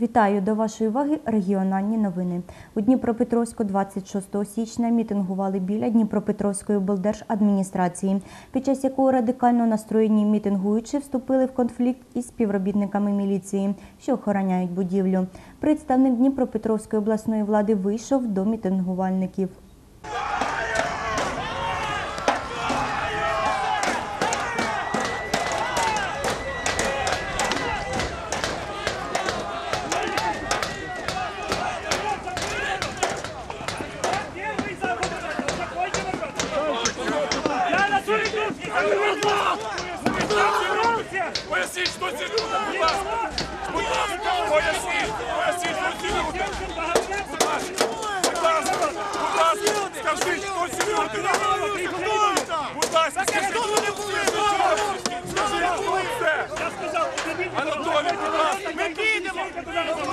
Вітаю до вашої уваги регіональні новини. У Дніпропетровську 26 січня мітингували біля Дніпропетровської облдержадміністрації, під час якого радикально настроєні мітингуючі вступили в конфлікт із співробітниками міліції, що охороняють будівлю. Представник Дніпропетровської обласної влади вийшов до мітингувальників. Ми підемо!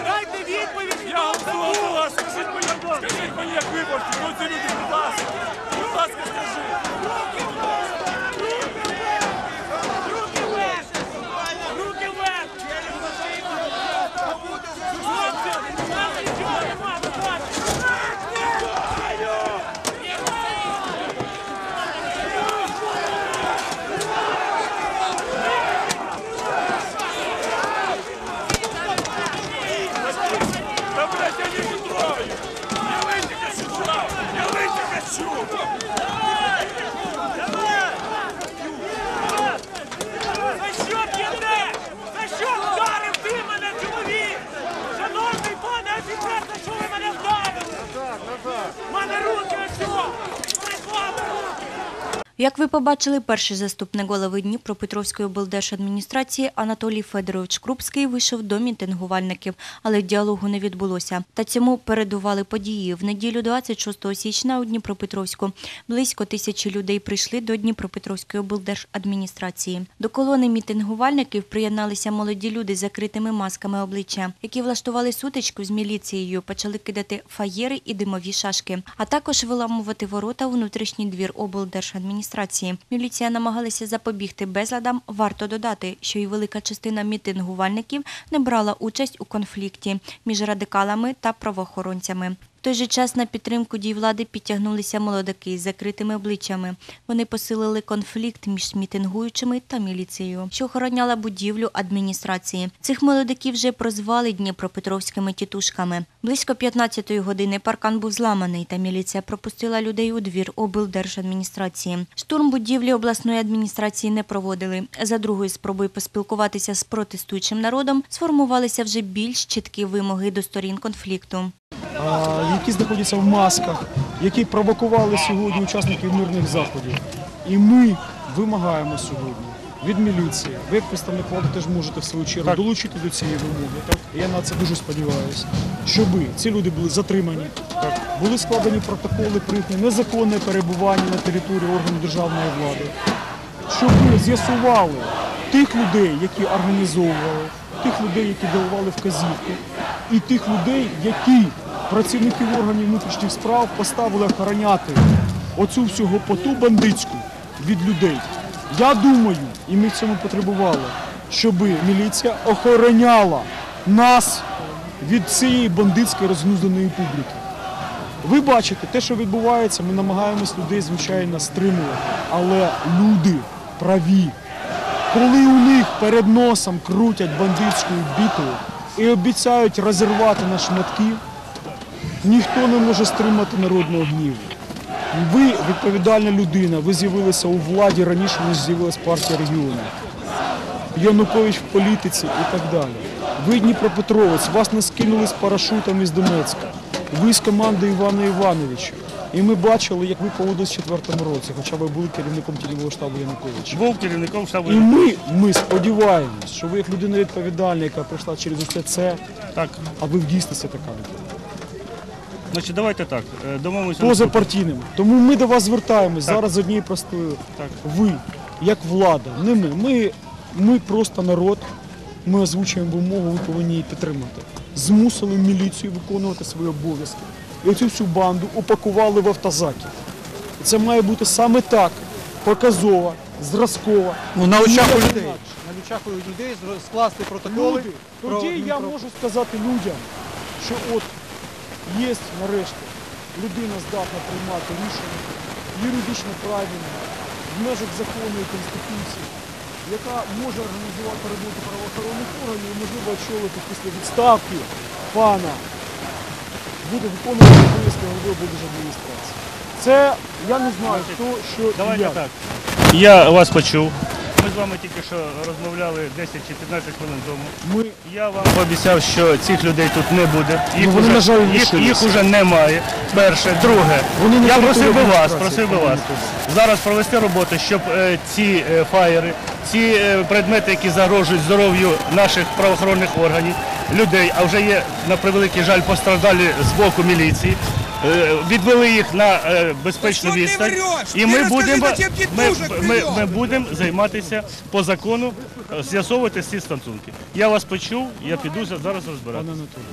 Дайте відповідь! Я голосував вас. Скажіть мені, скажіть мені, як виборці, ці люди, будь ласка. Будь ласка, скажіть. Як ви побачили, перший заступник голови Дніпропетровської облдержадміністрації Анатолій Федорович Крупський вийшов до мітингувальників, але діалогу не відбулося. Та цьому передували події. В неділю 26 січня у Дніпропетровську близько тисячі людей прийшли до Дніпропетровської облдержадміністрації. До колони мітингувальників приєдналися молоді люди з закритими масками обличчя, які влаштували сутичку з міліцією, почали кидати фаєри і димові шашки, а також виламувати ворота у внутрішній двір облдержадміністрації. Міліція намагалася запобігти безладам. Варто додати, що і велика частина мітингувальників не брала участь у конфлікті між радикалами та правоохоронцями. Той же час на підтримку дій влади підтягнулися молодики з закритими обличчями. Вони посилили конфлікт між мітингуючими та міліцією, що охороняла будівлю адміністрації. Цих молодиків вже прозвали Дніпропетровськими тітушками. Близько 15-ї години паркан був зламаний, та міліція пропустила людей у двір облдержадміністрації. Штурм будівлі обласної адміністрації не проводили. За другою спробою поспілкуватися з протестуючим народом сформувалися вже більш чіткі вимоги до сторін конфлікту. Які знаходяться в масках, які провокували сьогодні учасників мирних заходів. І ми вимагаємо сьогодні від міліції, ви як представник влади теж можете в свою чергу долучити до цієї вимоги. Так? Я на це дуже сподіваюся, щоб ці люди були затримані, так? були складені протоколи про їхнє незаконне перебування на території органів державної влади, щоб ми з'ясували тих людей, які організовували, тих людей, які давали вказівки, і тих людей, які працівників органів внутрішніх справ поставили охороняти оцю всю гопоту бандитську від людей. Я думаю, і ми цьому потребували, щоб міліція охороняла нас від цієї бандитської розгнузданої публіки. Ви бачите, те, що відбувається, ми намагаємось людей, звичайно, стримувати. Але люди праві. Коли у них перед носом крутять бандитською бітою і обіцяють розірвати на шматки, ніхто не може стримати народного гніву. Ви відповідальна людина, ви з'явилися у владі раніше, ніж з'явилась партія регіону. Янукович в політиці і так далі. Ви Дніпропетровець, вас не скинули з парашутом із Донецька. Ви з команди Івана Івановича. І ми бачили, як ви поводились в четвертому році, хоча ви були керівником тіньового штабу Януковича. Був керівником штабу. І ми, ми сподіваємось, що ви як людина відповідальна, яка прийшла через усе це, Так, а ви в дійсності така людина. Значить, давайте так. е, Домовимося. поза партійним. Тому ми до вас звертаємось зараз з однією простою. Так. Ви, як влада, не ми. Ми, ми просто народ. Ми озвучуємо вимогу, ви повинні її підтримати. Змусили міліцію виконувати свої обов'язки. І оцю всю банду упакували в автозаки. І це має бути саме так. показова, зразкова. Ну, на очах у Ніяк людей. інакше. На очах у людей зро- скласти протоколи. Люди, про тоді я адмінпро- можу сказати людям, що от є нарешті людина здатна приймати рішення юридично правильно, в межах закону і Конституції, яка може організувати роботу правоохоронних органів і, можливо, очолити після відставки пана буде виконувати обов'язки голови облдержадміністрації. Це я не знаю, хто, що і Давайте як. так. Я вас почув. Ми з вами тільки що розмовляли 10 чи 15 хвилин тому. Ми Я вам пообіцяв, що цих людей тут не буде. Їх, Ну, вони, уже, на жаль, їх, їх уже немає. Перше. Друге, Вони на я просив би вас, просив би вас зараз провести роботу, щоб е, ці е, фаєри, ці е, предмети, які загрожують здоров'ю наших правоохоронних органів, людей, а вже є на превеликий жаль постраждалі з боку міліції. Е, Відвели їх на е, безпечну відстань, і ми будемо ми, ми, ми будемо займатися по закону, е, з'ясовувати всі стосунки. Я вас почув, я піду зараз розбирати.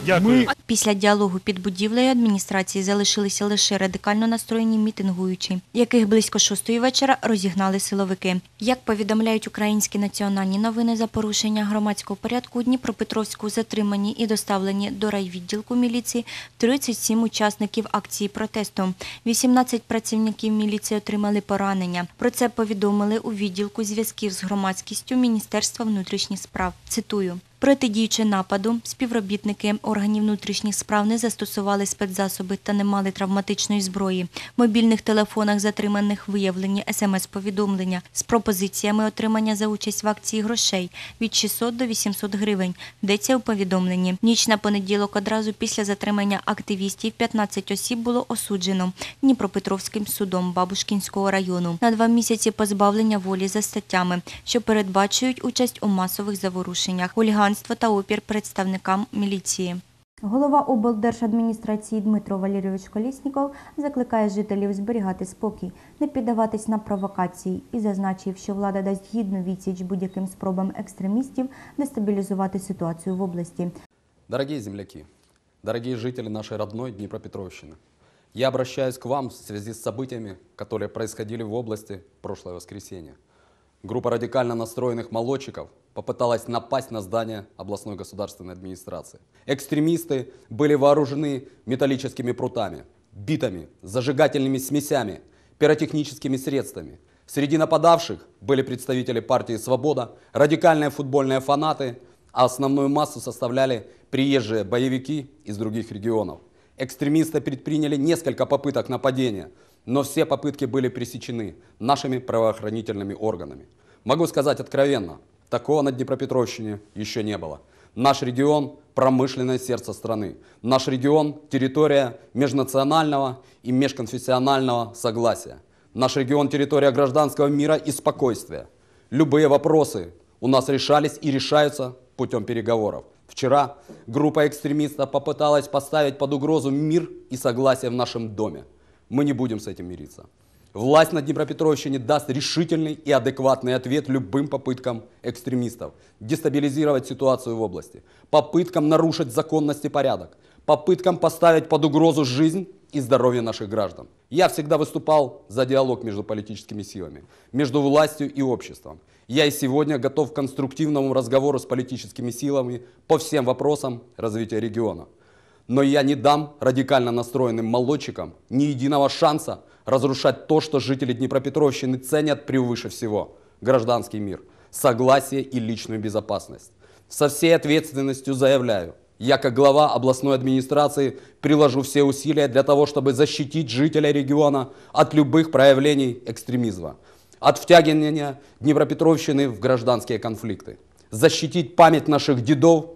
Дякую. Після діалогу під будівлею адміністрації залишилися лише радикально настроєні мітингуючі, яких близько шостої вечора розігнали силовики. Як повідомляють українські національні новини за порушення громадського порядку Дніпропетровську затримані і доставлені до райвідділку міліції 37 учасників акції протесту. 18 працівників міліції отримали поранення. Про це повідомили у відділку зв'язків з громадськістю Міністерства внутрішніх справ. Цитую. Протидіючи нападу, співробітники органів внутрішніх справ не застосували спецзасоби та не мали травматичної зброї. В мобільних телефонах затриманих виявлені смс-повідомлення з пропозиціями отримання за участь в акції грошей від 600 до 800 гривень. Йдеться у повідомленні. Ніч на понеділок одразу після затримання активістів 15 осіб було осуджено Дніпропетровським судом Бабушкінського району на два місяці позбавлення волі за статтями, що передбачують участь у масових заворушеннях, хуліганство та опір представникам міліції. Голова облдержадміністрації Дмитро Валерійович Колісніков закликає жителів зберігати спокій, не піддаватись на провокації і зазначив, що влада дасть гідну відсіч будь-яким спробам екстремістів дестабілізувати ситуацію в області. Дорогие земляки, дорогие жители нашей родной Днепропетровщины, я обращаюсь к вам в связи с событиями, которые происходили в области в прошлое воскресенье. Группа радикально настроенных молодчиков попыталась напасть на здание областной государственной администрации. Экстремисты были вооружены металлическими прутами, битами, зажигательными смесями, пиротехническими средствами. Среди нападавших были представители партии «Свобода», радикальные футбольные фанаты, а основную массу составляли приезжие боевики из других регионов. Экстремисты предприняли несколько попыток нападения, но все попытки были пресечены нашими правоохранительными органами. Могу сказать откровенно, такого на Днепропетровщине еще не было. Наш регион – промышленное сердце страны. Наш регион – территория межнационального и межконфессионального согласия. Наш регион – территория гражданского мира и спокойствия. Любые вопросы у нас решались и решаются путем переговоров. Вчера группа экстремистов попыталась поставить под угрозу мир и согласие в нашем доме. Мы не будем с этим мириться. Власть на Днепропетровщине даст решительный и адекватный ответ любым попыткам экстремистов дестабилизировать ситуацию в области, попыткам нарушить законность и порядок, попыткам поставить под угрозу жизнь и здоровье наших граждан. Я всегда выступал за диалог между политическими силами, между властью и обществом. Я и сегодня готов к конструктивному разговору с политическими силами по всем вопросам развития региона. Но я не дам радикально настроенным молодчикам ни единого шанса разрушать то, что жители Днепропетровщины ценят превыше всего – гражданский мир, согласие и личную безопасность. Со всей ответственностью заявляю, я как глава областной администрации приложу все усилия для того, чтобы защитить жителей региона от любых проявлений экстремизма, от втягивания Днепропетровщины в гражданские конфликты, защитить память наших дедов,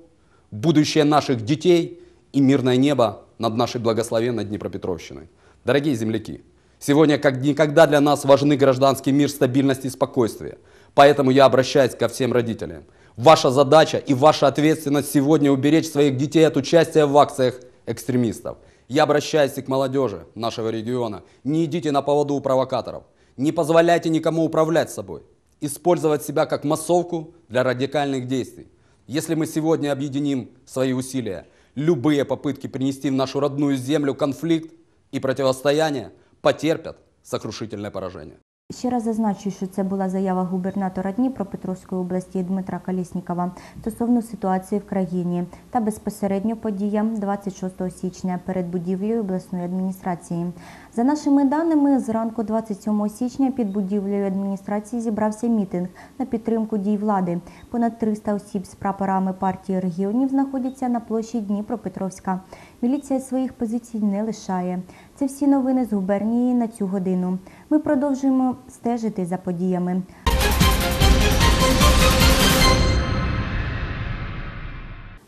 будущее наших детей и мирное небо над нашей благословенной Днепропетровщиной. Дорогие земляки, сегодня как никогда для нас важны гражданский мир, стабильность и спокойствие. Поэтому я обращаюсь ко всем родителям. Ваша задача и ваша ответственность сегодня уберечь своих детей от участия в акциях экстремистов. Я обращаюсь и к молодежи нашего региона. Не идите на поводу у провокаторов. Не позволяйте никому управлять собой. Использовать себя как массовку для радикальных действий. Если мы сегодня объединим свои усилия, любые попытки принести в нашу родную землю конфликт и противостояние потерпят сокрушительное поражение. Ще раз зазначу, що це була заява губернатора Дніпропетровської області Дмитра Каліснікова стосовно ситуації в країні та безпосередньо подіям 26 січня перед будівлею обласної адміністрації. За нашими даними, зранку 27 січня під будівлею адміністрації зібрався мітинг на підтримку дій влади. Понад 300 осіб з прапорами партії регіонів знаходяться на площі Дніпропетровська. Міліція своїх позицій не лишає. Це всі новини з губернії на цю годину. Ми продовжуємо стежити за подіями.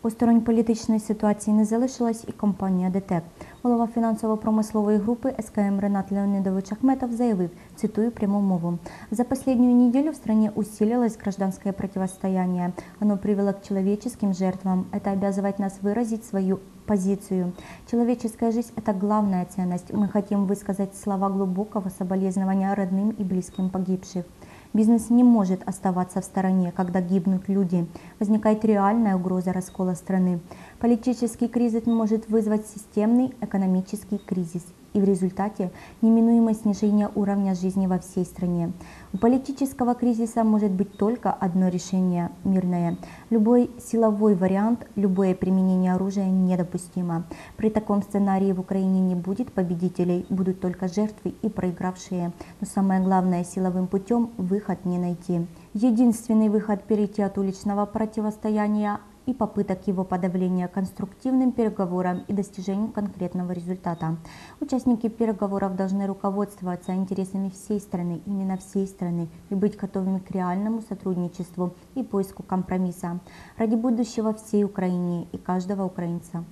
Осторонь політичної ситуації не залишилась і компанія ДТЕК. Голова фінансово-промислової групи СКМ Ренат Леонидович Ахметов заявив, цитую прямую мову, «За последнюю неделю в стране усилилось гражданское противостояние. Оно привело к человеческим жертвам. Это обязывает нас выразить свою позицию. Человеческая жизнь – это главная ценность. Мы хотим высказать слова глубокого соболезнования родным и близким погибших. Бизнес не может оставаться в стороне, когда гибнут люди. Возникает реальная угроза раскола страны. Политический кризис может вызвать системный экономический кризис и в результате неминуемое снижение уровня жизни во всей стране. У политического кризиса может быть только одно решение – мирное. Любой силовой вариант, любое применение оружия недопустимо. При таком сценарии в Украине не будет победителей, будут только жертвы и проигравшие. Но самое главное, силовым путем выход не найти. Единственный выход – перейти от уличного противостояния и попыток его подавления конструктивным переговорам и достижению конкретного результата. Участники переговоров должны руководствоваться интересами всей страны, именно всей страны, и быть готовыми к реальному сотрудничеству и поиску компромисса ради будущего всей Украине и каждого украинца.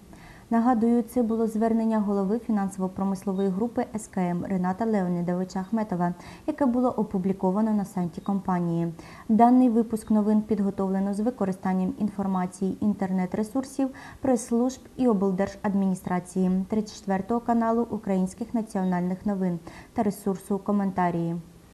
Нагадую, це було звернення голови фінансово-промислової групи СКМ Рената Леонідовича Ахметова, яке було опубліковано на сайті компанії. Даний випуск новин підготовлено з використанням інформації інтернет-ресурсів, прес-служб і облдержадміністрації 34 каналу Українських національних новин та ресурсу коментарії.